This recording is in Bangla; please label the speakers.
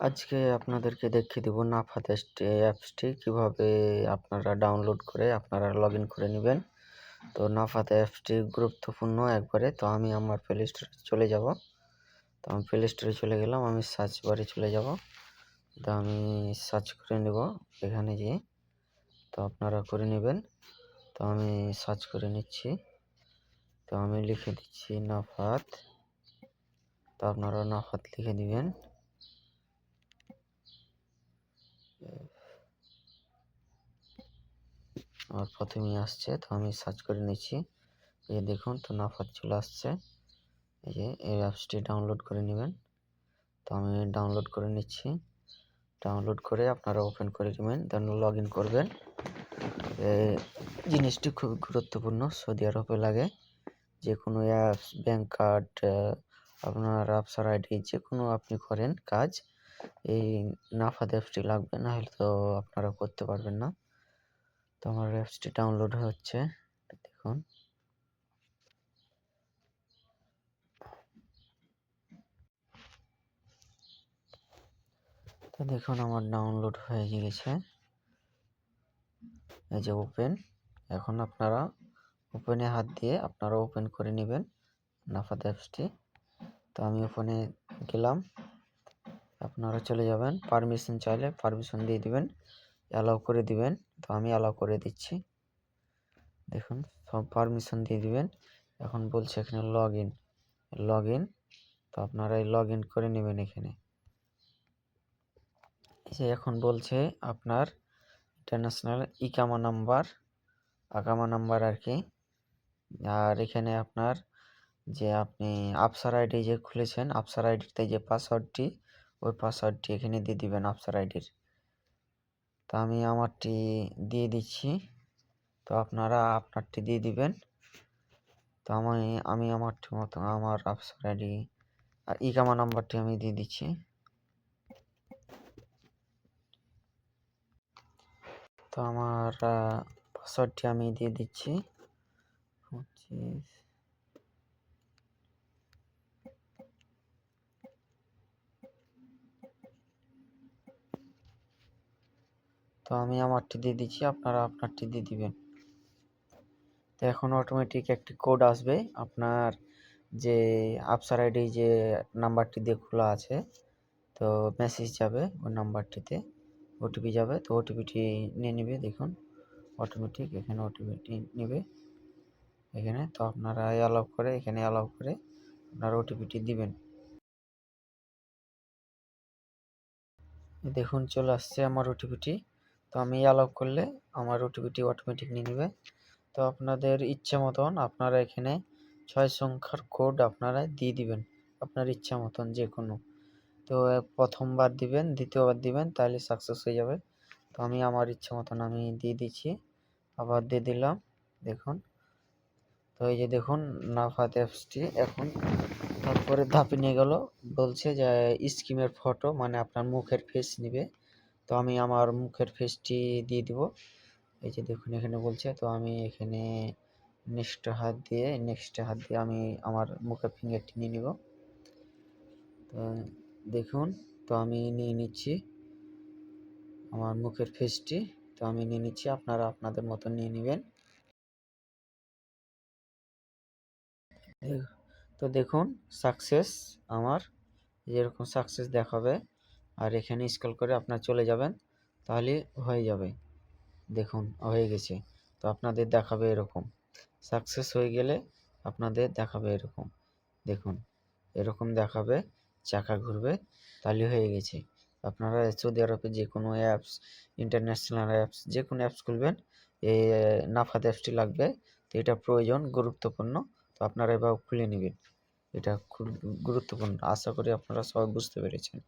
Speaker 1: আজকে আপনাদেরকে দেখিয়ে দেবো নাফাত অ্যাপসটি কীভাবে আপনারা ডাউনলোড করে আপনারা লগ ইন করে নেবেন। তো নাফাত অ্যাপসটি গুরুত্বপূর্ণ একবারে। তো আমি আমার প্লে স্টোরে চলে যাব। তো আমি প্লে স্টোরে চলে গেলাম, আমি সার্চ বারে চলে যাব। তো আমি সার্চ করে নেব এখানে গিয়ে। তো আপনারা করে নেবেন। তো আমি সার্চ করে নিচ্ছি। তো আমি লিখে দিচ্ছি নাফাত। তো আপনারা নাফাত লিখে দিবেন। আমার প্রথমেই আসছে, তো আমি সার্চ করে নিচ্ছি। এই দেখুন তো নাফাত চলে আসছে। এই যে, এই অ্যাপসটি ডাউনলোড করে নেবেন। তো আমি ডাউনলোড করে নিচ্ছি। ডাউনলোড করে আপনারা ওপেন করে নেবেন দেন লগ ইন করবেন। এই জিনিসটি খুব গুরুত্বপূর্ণ, সৌদি আরবে লাগে। যে কোনো অ্যাপস ব্যাঙ্ক কার্ড আপনার আফসার আইডি যে কোনো আপনি করেন কাজ এই নাফাদ অ্যাপসটি লাগবে না হলে তো আপনারা করতে পারবেন না। তো আমার অ্যাপসটি ডাউনলোড হচ্ছে, দেখুন। তো দেখুন আমার ডাউনলোড হয়ে গেছে এই যে ওপেন এখন আপনারা ওপেনে হাত দিয়ে আপনারা ওপেন করে নেবেন নাফাদ অ্যাপসটি তো আমি ওপেনে গেলাম আপনারা চলে যাবেন। পারমিশন চাইলে পারমিশন দিয়ে দিবেন। অ্যালাউ করে দিবেন। তো আমি অ্যালাউ করে দিচ্ছি। দেখুন, সব পারমিশন দিয়ে দিবেন। এখন বলছে এখানে লগ ইন লগ ইন তো আপনারা এই লগ ইন করে নেবেন এখানে। যে এখন বলছে আপনার ইন্টারন্যাশনাল ইকামা নাম্বার আকামা নাম্বার আর কি। আর এখানে আপনার যে আপনি আফসার আইডি যে খুলেছেন আফসার আইডিতে যে পাসওয়ার্ডটি ওই পাসওয়ার্ডটি এখানে দিয়ে দিবেন আফসার আইডির তো আমি আমারটি দিয়ে দিচ্ছি। তো আপনারা আপনারটি দিয়ে দিবেন। তো আমি আমি আমারটি মতো, আমার আফসার আইডি আর ইকামা নাম্বারটি আমি দিয়ে দিচ্ছি। তো আমার পাসওয়ার্ডটি আমি দিয়ে দিচ্ছি। পঁচিশ তো আমি আমারটি দিয়ে দিচ্ছি, আপনারা আপনারটি দিয়ে দিবেন। তো এখন অটোমেটিক একটি কোড আসবে, আপনার যে আপসার আইডি যে নাম্বারটি দিয়ে খোলা আছে, তো মেসেজ যাবে ওই নাম্বারটিতে ওটিপি যাবে, তো ওটিপিটি নিয়ে নেবে, দেখুন অটোমেটিক এখানে ওটিপিটি নেবে, এখানে, তো আপনারা অ্যালাউ করে, এখানে অ্যালাউ করে আপনারা ওটিপিটি দিবেন। দেখুন, চলে আসছে আমার ওটিপিটি তো আমি অ্যালাউ করলে আমার ওটিপিটি অটোমেটিক নিয়ে নেবে। তো আপনাদের ইচ্ছা মতন আপনারা এখানে ছয় সংখ্যার কোড আপনারা দিয়ে দিবেন, আপনার ইচ্ছা মতন যে কোনো তো প্রথমবার দিবেন, দ্বিতীয়বার দিবেন তাহলে সাকসেস হয়ে যাবে। তো আমি আমার ইচ্ছা মতন আমি দিয়ে দিচ্ছি। আবার দিয়ে দিলাম, দেখুন। তো এই যে দেখুন নাফাত অ্যাপসটি এখন তারপরে ধাপে নিয়ে গেল। বলছে যে স্কিমের ফটো মানে আপনার মুখের ফেস নিবে। তো আমি আমার মুখের ফেসটি দিয়ে দিব। এই যে দেখুন, এখানে বলছে, তো আমি এখানে নেক্সট হাত দিয়ে নেক্সট হাত দিয়ে আমি আমার মুখের ফিঙ্গারটি নিয়ে নিব। তো দেখুন, তো আমি নিয়ে নিচ্ছি আমার মুখের ফেসটি তো আমি নিয়ে নিচ্ছি, আপনারা আপনাদের মতো নিয়ে নেবেন। তো দেখুন সাকসেস আমার, যেরকম সাকসেস দেখাবে আর এখানে স্কল করে আপনার চলে যাবেন, তাহলে হয়ে যাবে। দেখুন, হয়ে গেছে। তো আপনাদের দেখাবে এরকম। সাকসেস হয়ে গেলে আপনাদের দেখাবে এরকম। দেখুন, এরকম দেখাবে, চাকা ঘুরবে, তাহলে হয়ে গেছে। আপনারা সৌদি আরবে যে কোনো অ্যাপস ইন্টারন্যাশনাল অ্যাপস যে কোনো অ্যাপস খুলবেন এই নাফাত অ্যাপসটি লাগবে। তো এটা প্রয়োজন, গুরুত্বপূর্ণ। তো আপনারা এবার খুলে নেবেন। এটা খুব গুরুত্বপূর্ণ। আশা করি আপনারা সবাই বুঝতে পেরেছেন।